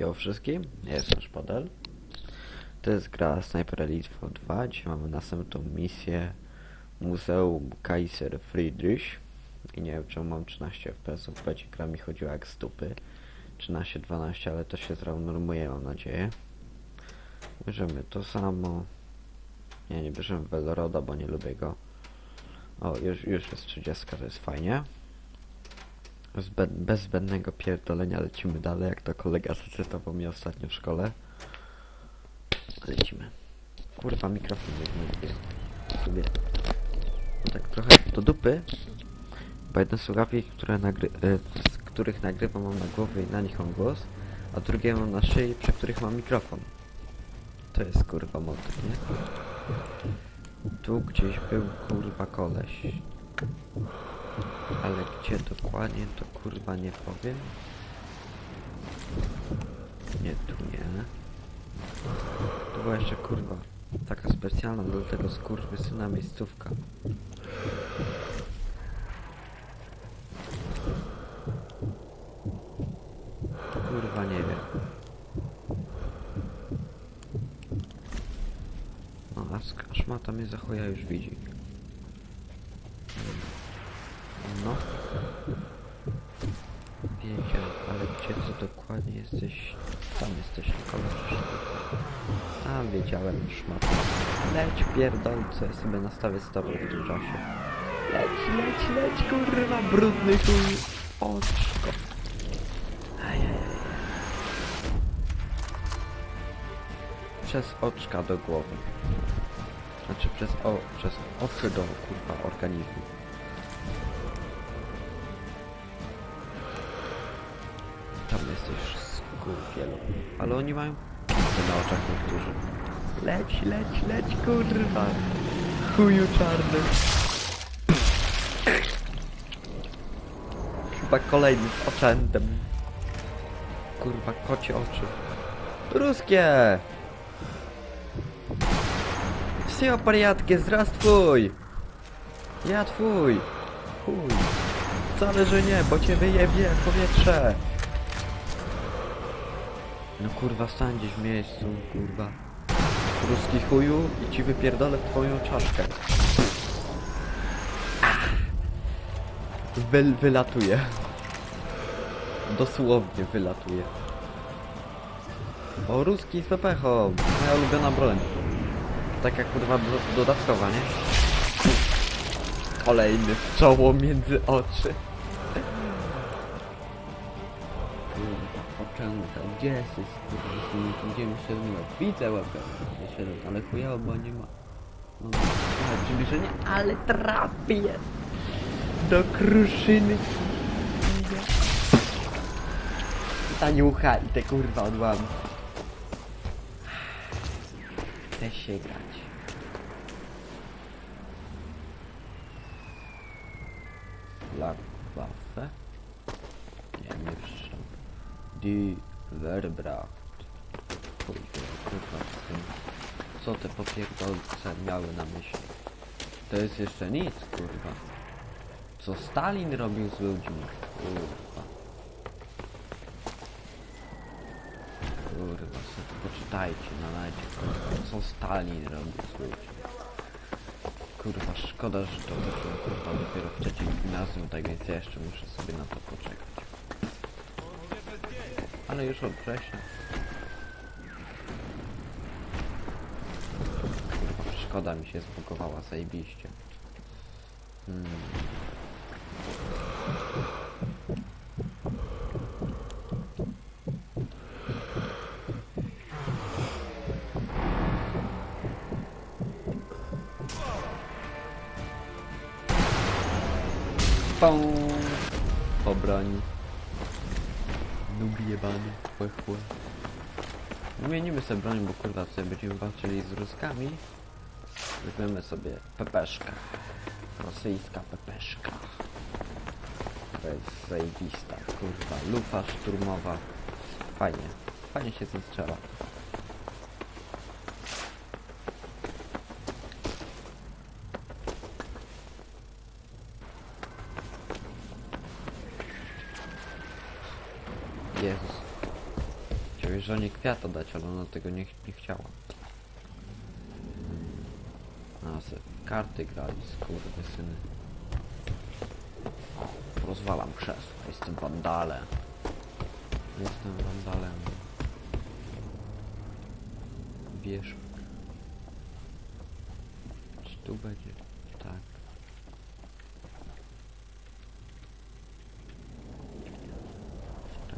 Jo wszystkim, jestem Szpadel. To jest gra Sniper Elite 2. Dzisiaj mamy następną misję Muzeum Kaiser Friedrich. I nie wiem czemu mam 13 FPS, będzie gra mi chodziła jak z dupy. 13-12, ale to się zrenormuje mam nadzieję. Bierzemy to samo. Nie, nie bierzemy Veloroda, bo nie lubię go. O, już, już jest 30, to jest fajnie. Zbe bez zbędnego pierdolenia lecimy dalej, jak to kolega zacytował mnie ostatnio w szkole. Lecimy. Kurwa, mikrofon mówię. Sobie. No tak trochę do dupy. Bo jedne słuchawki, które nagry y, z których nagrywam mam na głowie i na nich mam głos, a drugie mam na szyi, przy których mam mikrofon. To jest kurwa motyw, nie? Tu gdzieś był kurwa koleś. Ale gdzie dokładnie to kurwa nie powiem. Nie, tu nie. To była jeszcze kurwa taka specjalna dla tego skurwysyna miejscówka. Kurwa nie wiem. No a sk- a szmata mnie za chuja już widzi. No. Wiedziałem, ale gdzie to dokładnie jesteś? Tam jesteś, koleś. A, wiedziałem, szmat. Leć pierdolce, sobie nastawię stopę w tym czasie. Leć, leć, leć, kurwa, brudny chuj. Oczko. Przez oczka do głowy. Znaczy przez o, przez oczy do kurwa organizmu. Tam jesteś skurwielu. Ale oni mają na oczach niektórzy. Leć, leć, leć, kurwa. Chuju czarny. Chyba kolejny z oczędem. Kurwa, kocie oczy. Ruskie! Все в порядке, здравствуй! Ja twój! Chuj! Wcale, że nie, bo cię wyjebie w powietrze! No kurwa, stań gdzieś w miejscu, kurwa. Ruski chuju i ci wypierdolę w twoją czaszkę. Wy, wylatuje. Dosłownie wylatuje. O, ruski z pepechą! Moja ulubiona broń. Taka kurwa do, dodatkowa, nie? Kolejny w czoło między oczy. Poczęta, gdzie jesteś, mi się łeb? Widzę gdzie się ale chujało, bo nie ma... No, przybliżenie, ale trafię! Do kruszyny! Taniucha i te kurwa odłamy. Chce się grać. La Waffe? Nie, nie przeczytam. Die Werbracht. Chuj, wie, kurwa. Co te popierdolce miały na myśli? To jest jeszcze nic, kurwa. Co Stalin robił z ludźmi? Kurwa. Kurwa, sobie poczytajcie na kurwa, co Stalin robił z ludźmi. Kurwa, szkoda, że to wyszło kurwa dopiero w trzeciej gimnazjum, tak więc ja jeszcze muszę sobie na to poczekać. Ale już. Kurwa, szkoda mi się zbugowała zajebiście. Hmm. Pą! Jebany, chłe chłe. Wymienimy sobie broń, bo kurwa tutaj będziemy walczyli z Ruskami. Weźmiemy sobie pepeszkę. Rosyjska pepeszka. To jest zajebista, kurwa. Lufa szturmowa. Fajnie. Fajnie się z tym strzela. kwiata dać, ale ona tego nie, ch- nie chciała. Hmm. A se w karty grali, syny. Rozwalam krzesło, jestem wandalem. Jestem wandalem. Wiesz. Czy tu będzie? Tak.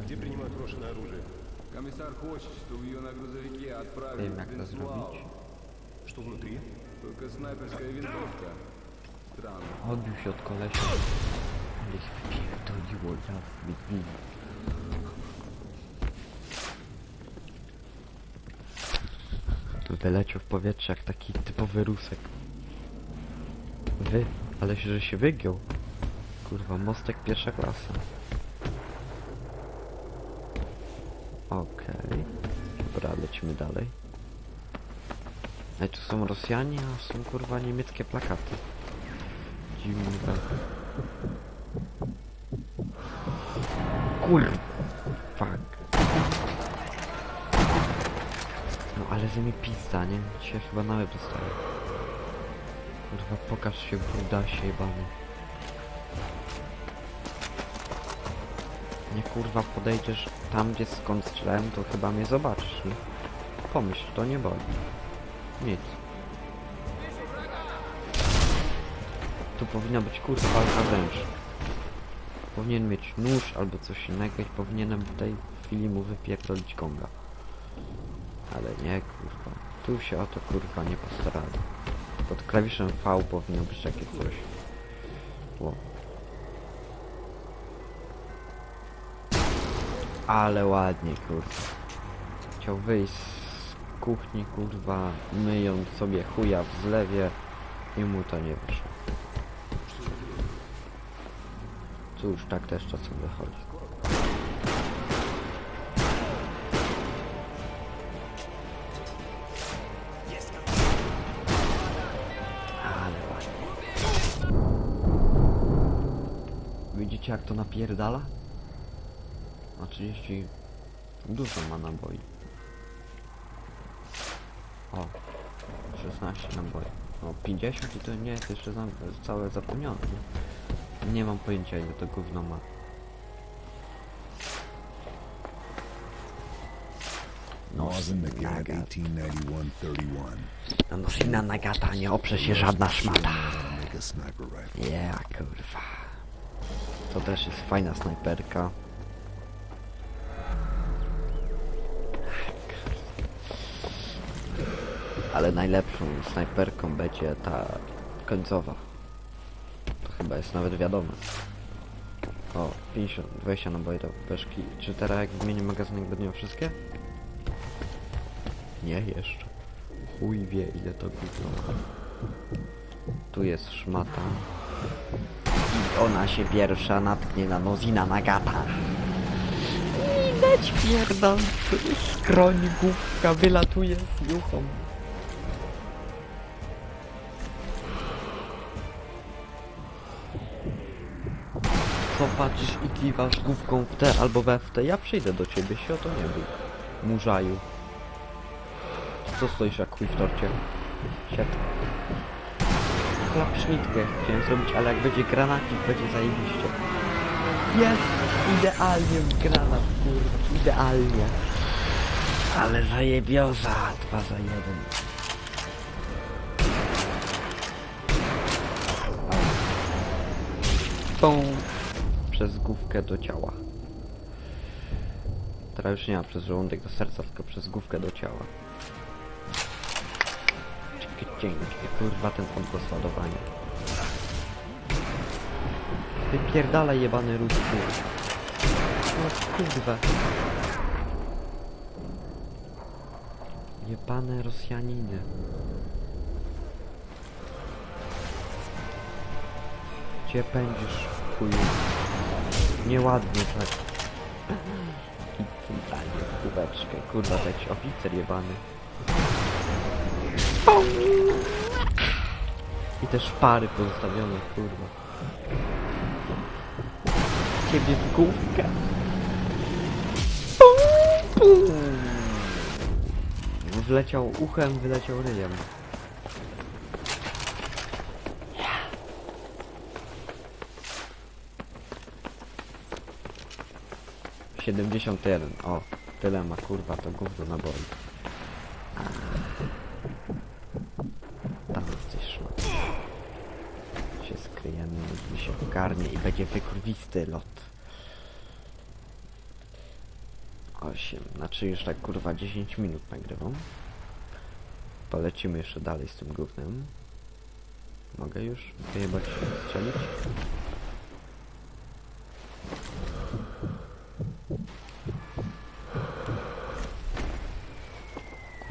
Где принимают брошенное оружие? Комиссар хочет, чтобы ее на грузовике отправили Wiem в jak to Венцлау. zrobić. Что внутри? Только снайперская винтовка. Странно. Odbił się od kolesia. Ale ich wpierdoliło ja w Wiedźminie. Tu wyleciał w powietrze jak taki typowy rusek. Wy, ale się, że się wygiął. Kurwa, mostek pierwsza klasa. Okej. Dobra, lecimy dalej. Ej, tu są Rosjanie, a są kurwa niemieckie plakaty. Dziwny brak. Kurwa. Fuck. No ale ze mnie pizda, nie? Dzisiaj chyba na łeb dostaję. Kurwa, pokaż się brudasie jebany. Nie kurwa podejdziesz tam gdzie skąd strzelałem, to chyba mnie zobaczysz, nie? Pomyśl, to nie boli. Nic. Tu powinna być kurwa walka wręcz. Powinien mieć nóż albo coś innego i powinienem w tej chwili mu wypierdolić gonga. Ale nie kurwa. Tu się o to kurwa nie postarali. Pod klawiszem V powinno być takie coś. Ło. Ale ładnie kurwa. Chciał wyjść z kuchni kurwa, myjąc sobie chuja w zlewie i mu to nie wyszło. Cóż, tak też czasem wychodzi. Ale ładnie. Widzicie jak to napierdala? A 30... Dużo ma naboi. O, 16 naboi. O, 50 i to nie jest jeszcze za, całe zapełnione. Nie? nie mam pojęcia ile to gówno ma. Gag 1891-31. No syna Nagata, nie oprze się żadna szmata. Make a sniper rifle. Yeah, kurwa. To też jest fajna snajperka. Ale najlepszą snajperką będzie ta końcowa. To chyba jest nawet wiadome. O, 50, 20 naboi do beczki. Czy teraz jak wymienię magazynek będą wszystkie? Nie, jeszcze. Chuj wie ile to gówno. Tu jest szmata. I ona się pierwsza natknie na Nozina Nagata. I leć pierdolcy, skroń główka wylatuje z juchą. Patrzysz i kiwasz główką w te albo we w te? Ja przyjdę do ciebie, się o to nie bój. Murzaju. Co stoisz jak chuj w torcie? Siad. Klapszmitkę chciałem zrobić, ale jak będzie granacik, będzie zajebiście. Jest! Idealnie w granat, kurwa, idealnie. Ale zajebioza, dwa za jeden. Tą przez główkę do ciała. Teraz już nie ma przez żołądek do serca, tylko przez główkę do ciała. Cienkie, cienkie, kurwa ten odgłos ładowania. Wypierdalaj jebany ruski. No kurwa. Jebane Rosjaniny. Gdzie pędzisz, Nieładnie tak. I w kubeczkę. Kurwa, jakiś oficer jebany. I te szpary pozostawione, kurwa. Ciebie w główkę. Wleciał uchem, wyleciał ryjem. Siedemdziesiąt jeden. O, tyle ma kurwa to gówno na boi. Tam jesteś szmat. Się skryjemy, mi się ogarnie i będzie wykurwisty lot. 8, znaczy już tak kurwa 10 minut nagrywam. Polecimy jeszcze dalej z tym gównem. Mogę już wyjebać strzelić?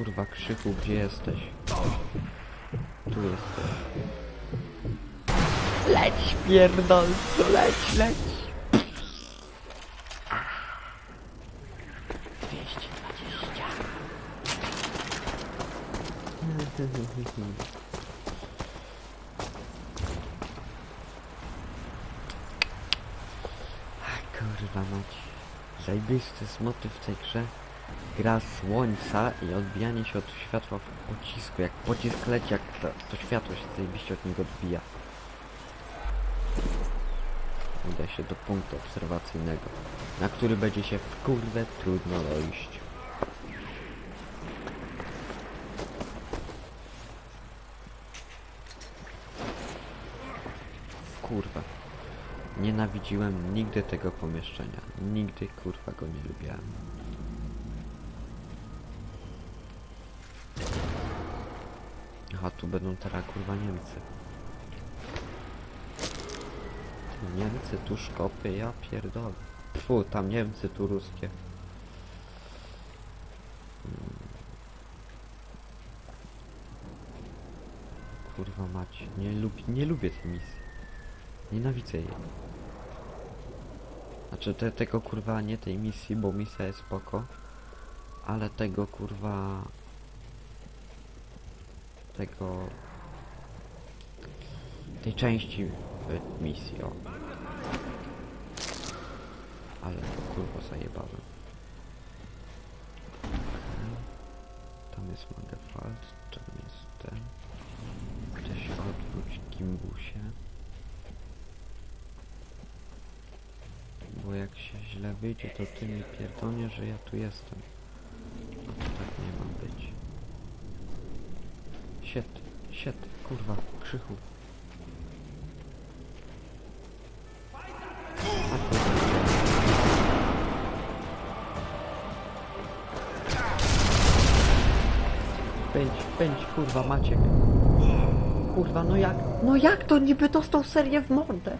Kurwa krzyku, gdzie jesteś? Tu jesteś. Leć pierdolcu, leć, leć! 220. A kurwa mać. Zajebisty jest motyw w tej grze. Gra słońca i odbijanie się od światła w pocisku. Jak pocisk leci, jak to, to światło się zajebiście od niego odbija. Uda się do punktu obserwacyjnego, na który będzie się w kurwę trudno dojść. Kurwa. Nienawidziłem nigdy tego pomieszczenia. Nigdy kurwa go nie lubiłem. Aha, tu będą teraz kurwa Niemcy. Niemcy, tu szkopy, ja pierdolę. Fu, tam Niemcy, tu ruskie. Mm. Kurwa mać, nie, lubi, nie lubię tej misji. Nienawidzę jej. Znaczy te, tego kurwa nie tej misji, bo misja jest spoko. Ale tego kurwa... Tego... Tej części misji, o. Ale kurwa zajebałem. Tam jest Magefalt, tam jest ten. Chcę się odwróć gimbusie. Bo jak się źle wyjdzie, to ty mi pierdolnie, że ja tu jestem. A to tak nie ma być. Siet, siet, kurwa, krzychu. Pędź, pędź, kurwa, Maciek. Kurwa, no jak, no jak to niby dostał serię w mordę?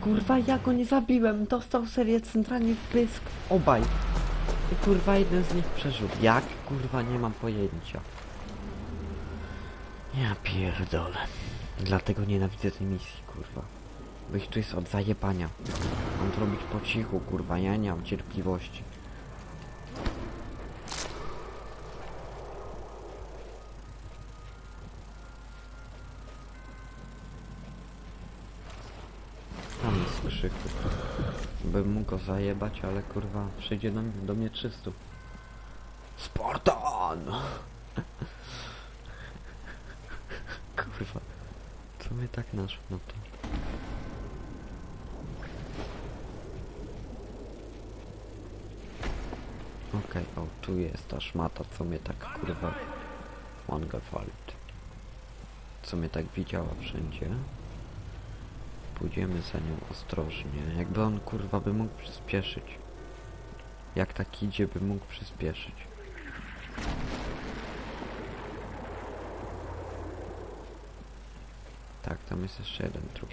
Kurwa, ja go nie zabiłem, dostał serię centralnie w pysk. Obaj. I kurwa, jeden z nich przeżył. Jak? Kurwa, nie mam pojęcia. Ja pierdolę. Dlatego nienawidzę tej misji, kurwa. Ich tu jest od zajebania. Mam to robić po cichu, kurwa, ja nie mam cierpliwości. Tam jest krzyku. Bym mógł go zajebać, ale kurwa, przyjdzie do, do mnie 300. Spartan! kurwa, co mnie tak naszło na to? Okej, o, tu jest ta szmata, co mnie tak kurwa... Mongefalt. Co mnie tak widziała wszędzie. Pójdziemy za nią ostrożnie. Jakby on kurwa by mógł przyspieszyć. Jak tak idzie, by mógł przyspieszyć. Tak, tam jest jeszcze jeden trup.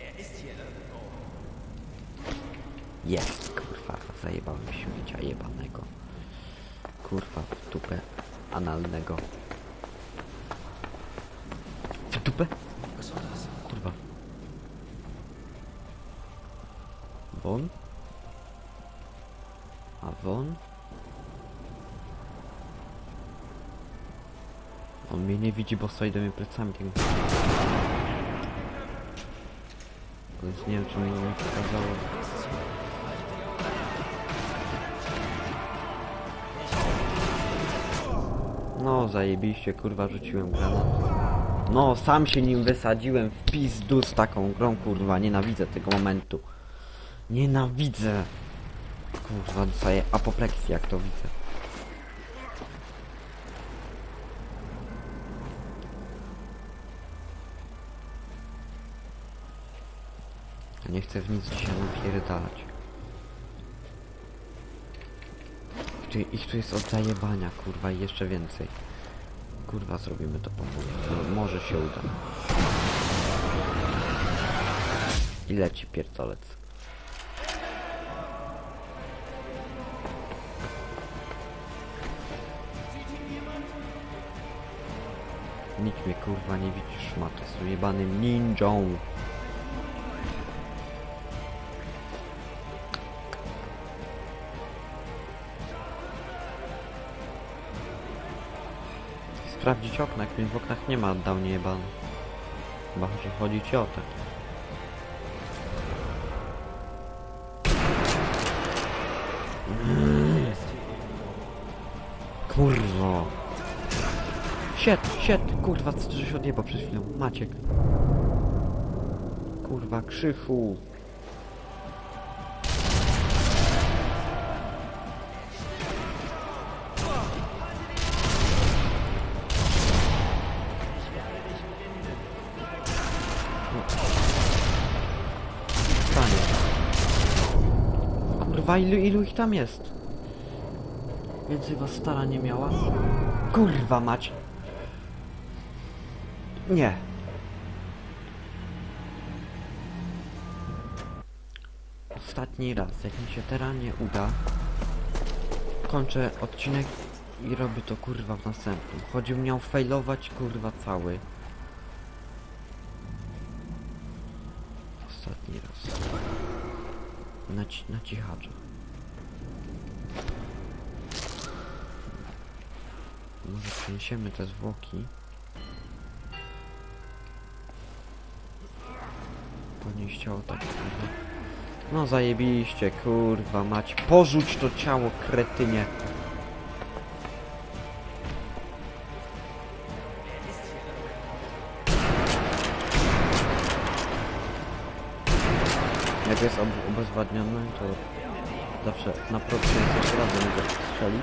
Jest, kurwa, zajebałem śmiecia jebanego. Kurwa, w dupę analnego. W dupę? Kurwa. Won? A won? On mnie nie widzi, bo stoi do mnie plecami. tak- Więc nie wiem, czy mi nie pokazało. No, zajebiście, kurwa, rzuciłem granat. No, sam się nim wysadziłem w pizdu z taką grą, kurwa, nienawidzę tego momentu. Nienawidzę. Kurwa, dostaję apopleksji, jak to widzę. Nie chcę w nic dzisiaj napierdalać. Tu, ich tu jest od zajebania, kurwa, i jeszcze więcej. Kurwa, zrobimy to po mojemu. No, może się uda. I leci pierdolec. Nikt mnie kurwa nie widzi szmaty, jestem jebanym ninją. Sprawdzić okna, mnie w oknach nie ma, dał niejebany. Chyba że chodzi ci o to. Kurwo. Siet, siet, kurwa, co ty żeś odjebał przed chwilą? Maciek. Kurwa, Krzychu. Kurwa, ilu, ilu ich tam jest? Więcej was stara nie miała? Kurwa mać. Nie. Ostatni raz, jak mi się teraz nie uda, kończę odcinek i robię to kurwa w następnym. Chodził miał failować kurwa cały. Na, ci, na cichacza. Może przeniesiemy te zwłoki. Podnieść ciało tak kurwa. No zajebiście, kurwa mać. Porzuć to ciało, kretynie. Jest ob obezwładniony, to zawsze na procy jest jeszcze raz do niego strzelić.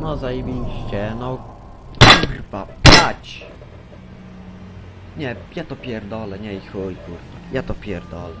No zajebiście, no kurwa, pać! Nie, ja to pierdolę, nie i chuj kurwa, ja to pierdolę.